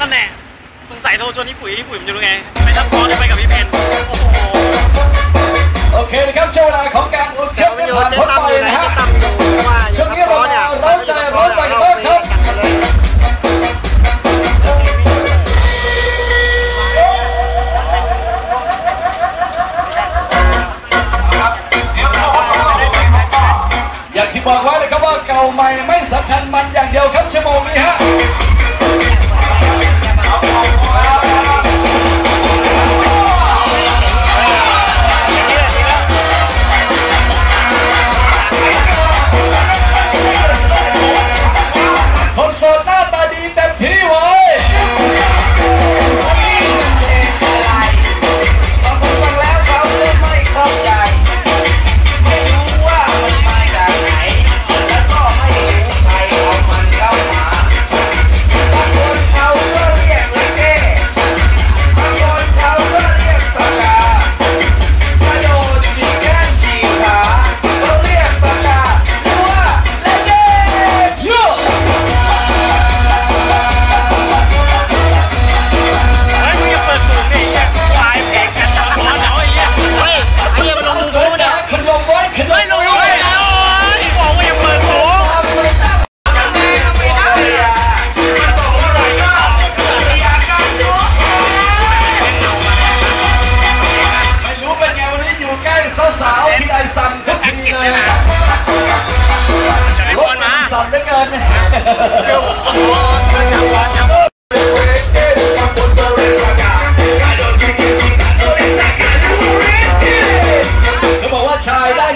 นั่นแหละสงสัยโทรชวนพี่ปุ๋ยพี่ปุ๋ยมันจะรู้ไง ไปทับคอจะไปกับพี่เพนโอ้โหโอเคนะครับช่วงเวลาของการอุ่นเครื่องผ่านพ้นไปนะฮะช่วงนี้เรามาร้อนใจร้อนใจกันบ้างครับอย่างที่บอกไว้นะครับว่าเก่าใหม่ไม่สำคัญมันอย่า คน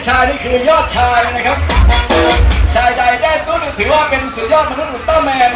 ชายนี่คือยอดชายนะครับ ชายใดได้ตุ้นถือว่าเป็นสุดยอดมนุษย์อุลตร้าแมน